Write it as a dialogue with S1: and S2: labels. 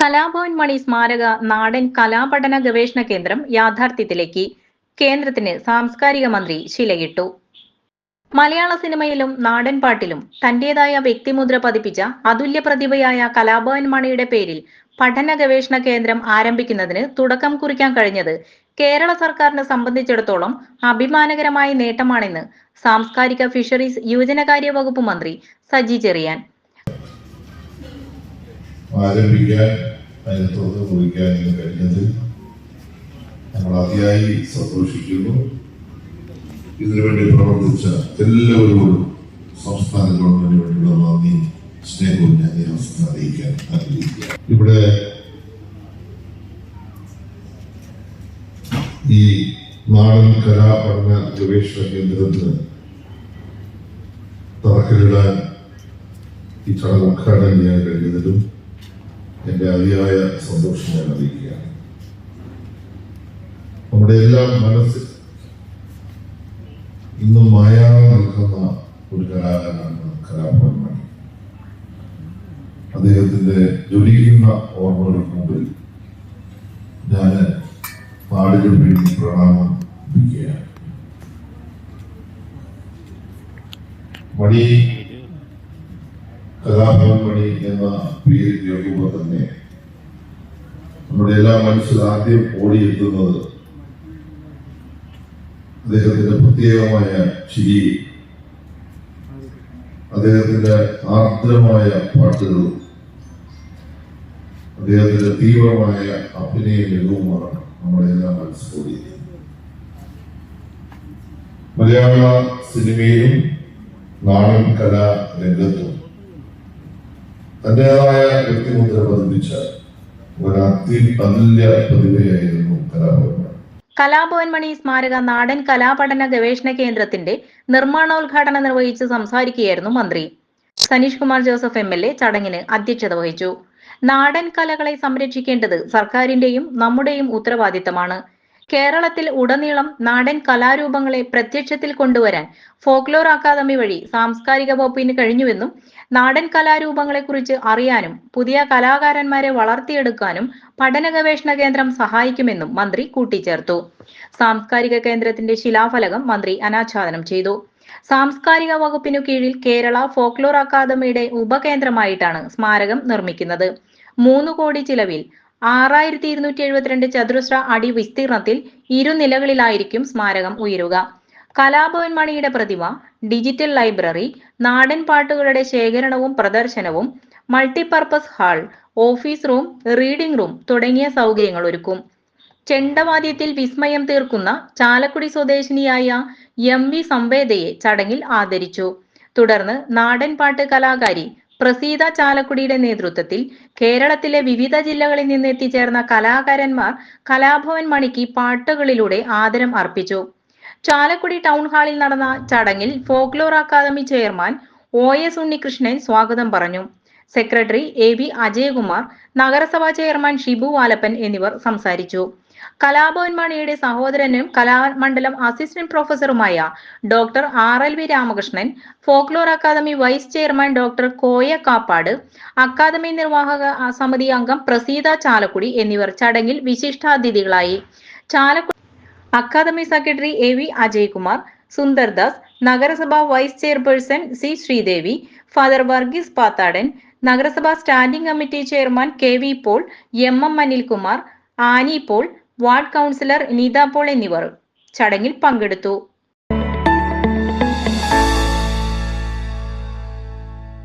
S1: കലാഭവൻ മണി സ്മാരക നാടൻ കലാപഠന ഗവേഷണ കേന്ദ്രം യാഥാർത്ഥ്യത്തിലേക്ക് കേന്ദ്രത്തിന് സാംസ്കാരിക മന്ത്രി ശിലയിട്ടു മലയാള സിനിമയിലും നാടൻ പാട്ടിലും തന്റേതായ വ്യക്തിമുദ്ര പതിപ്പിച്ച അതുല്യ പ്രതിഭയായ കലാഭവൻ മണിയുടെ പേരിൽ പഠന ഗവേഷണ കേന്ദ്രം ആരംഭിക്കുന്നതിന് തുടക്കം കുറിക്കാൻ കഴിഞ്ഞത് കേരള സർക്കാരിനെ സംബന്ധിച്ചിടത്തോളം അഭിമാനകരമായ നേട്ടമാണെന്ന് സാംസ്കാരിക ഫിഷറീസ് യുവജനകാര്യ വകുപ്പ് മന്ത്രി സജി ചെറിയാൻ
S2: ആരംഭിക്കാൻ അതിനെ തുറന്നു കുറിക്കാൻ കഴിഞ്ഞതിൽ നമ്മൾ അതിയായി സന്തോഷിക്കുന്നു ഇതിനുവേണ്ടി പ്രവർത്തിച്ച എല്ലാവരോടും സംസ്ഥാന ഗവൺമെന്റിന് വേണ്ടിയുള്ള നന്ദി സ്നേഹവും ഞാൻ ഈ അവസരം അറിയിക്കാൻ ആഗ്രഹിക്കുക ഇവിടെ ഈ നാടൻ കലാ പഠന ഗവേഷണ കേന്ദ്രത്തിന് തറക്കല്ലിടാൻ ഈ ചടങ്ങ് ഉദ്ഘാടനം ചെയ്യാൻ കഴിഞ്ഞതിലും എൻ്റെ അതിയായ സന്തോഷം ഞാൻ അറിയിക്കുകയാണ് നമ്മുടെ എല്ലാം മനസ്സിൽ ഇന്നും മായാ നിൽക്കുന്ന ഒരു കലാകാരനാണ് കലാഭവന്മാൻ അദ്ദേഹത്തിന്റെ ജ്വലിക്കുന്ന ഓർമ്മകൾക്ക് മുമ്പിൽ ഞാൻ പാടുകൾ വേണ്ടി പ്രണാമം ലഭിക്കുകയാണ് മണി കലാഭവൻമണി എന്ന പേര് കേൾക്കുമ്പോൾ തന്നെ നമ്മുടെ എല്ലാ മനസ്സിൽ ആദ്യം ഓടിയെത്തുന്നത് അദ്ദേഹത്തിന്റെ പ്രത്യേകമായ ചിരി അദ്ദേഹത്തിന്റെ ആർദ്രമായ പാട്ടുകളും അദ്ദേഹത്തിന്റെ തീവ്രമായ അഭിനയ രംഗവുമാണ് നമ്മുടെ എല്ലാ മനസ്സിലൂടെ മലയാള സിനിമയിലും നാടൻ കലാ രംഗത്തും തന്റേതായ വ്യക്തിമുദ്ര പതിപ്പിച്ച ഒരു അതുല്യ പ്രതിഭയായിരുന്നു കലാഭവൻ
S1: കലാഭവൻ മണി സ്മാരക നാടൻ കലാപഠന ഗവേഷണ കേന്ദ്രത്തിന്റെ നിർമ്മാണോദ്ഘാടനം നിർവഹിച്ച് സംസാരിക്കുകയായിരുന്നു മന്ത്രി Saneesh Kumar Joseph M L A ചടങ്ങിന് അധ്യക്ഷത വഹിച്ചു നാടൻ കലകളെ സംരക്ഷിക്കേണ്ടത് സർക്കാരിന്റെയും നമ്മുടെയും ഉത്തരവാദിത്തമാണ് കേരളത്തിൽ ഉടനീളം നാടൻ കലാരൂപങ്ങളെ പ്രത്യക്ഷത്തിൽ കൊണ്ടുവരാൻ ഫോക്ലോർ അക്കാദമി വഴി സാംസ്കാരിക വകുപ്പിന് കഴിഞ്ഞുവെന്നും നാടൻ കലാരൂപങ്ങളെക്കുറിച്ച് അറിയാനും പുതിയ കലാകാരന്മാരെ വളർത്തിയെടുക്കാനും പഠന ഗവേഷണ കേന്ദ്രം സഹായിക്കുമെന്നും മന്ത്രി കൂട്ടിച്ചേർത്തു സാംസ്കാരിക കേന്ദ്രത്തിന്റെ ശിലാഫലകം മന്ത്രി അനാച്ഛാദനം ചെയ്തു സാംസ്കാരിക വകുപ്പിനു കീഴിൽ കേരള ഫോക്ലോർ അക്കാദമിയുടെ ഉപകേന്ദ്രമായിട്ടാണ് സ്മാരകം നിർമ്മിക്കുന്നത് മൂന്ന് കോടി ചിലവിൽ ആറായിരത്തി ഇരുന്നൂറ്റി എഴുപത്തിരണ്ട് ചതുരശ്ര അടി വിസ്തീർണത്തിൽ ഇരുനിലകളിലായിരിക്കും സ്മാരകം ഉയരുക കലാഭവൻ മണിയുടെ പ്രതിമ ഡിജിറ്റൽ ലൈബ്രറി നാടൻ പാട്ടുകളുടെ ശേഖരണവും പ്രദർശനവും multipurpose hall office room reading room തുടങ്ങിയ സൗകര്യങ്ങൾ ഒരുക്കും ചെണ്ടവാദ്യത്തിൽ വിസ്മയം തീർക്കുന്ന ചാലക്കുടി സ്വദേശിനിയായ എം വി സംവേദയെ ചടങ്ങിൽ ആദരിച്ചു തുടർന്ന് നാടൻപാട്ട് കലാകാരി പ്രസീത ചാലക്കുടിയുടെ നേതൃത്വത്തിൽ കേരളത്തിലെ വിവിധ ജില്ലകളിൽ നിന്ന് എത്തിച്ചേർന്ന കലാകാരന്മാർ കലാഭവൻ മണിക്ക് പാട്ടുകളിലൂടെ ആദരം അർപ്പിച്ചു ചാലക്കുടി ടൗൺ ഹാളിൽ നടന്ന ചടങ്ങിൽ folklore academy chairman O S Unnikrishnan സ്വാഗതം പറഞ്ഞു സെക്രട്ടറി എ ബി അജയകുമാർ നഗരസഭാ ചെയർമാൻ ഷിബു വാലപ്പൻ എന്നിവർ സംസാരിച്ചു കലാഭവൻ സഹോദരനും കലാമണ്ഡലം അസിസ്റ്റന്റ് പ്രൊഫസറുമായ doctor R L V Ramakrishnan folklore academy vice chairman doctor Koya Kappad academy നിർവാഹക സമിതി അംഗം പ്രസീത ചാലക്കുടി എന്നിവർ ചടങ്ങിൽ വിശിഷ്ടാതിഥികളായി Chalakudy academy secretary A V Ajaykumar Sundardas നഗരസഭ vice chairperson C Sreedevi father Varghese Pathadan നഗരസഭാ standing committee chairman K V Paul M M Anilkumar Annie Paul ward councillor Neetha Paul എന്നിവർ ചടങ്ങിൽ പങ്കെടുത്തു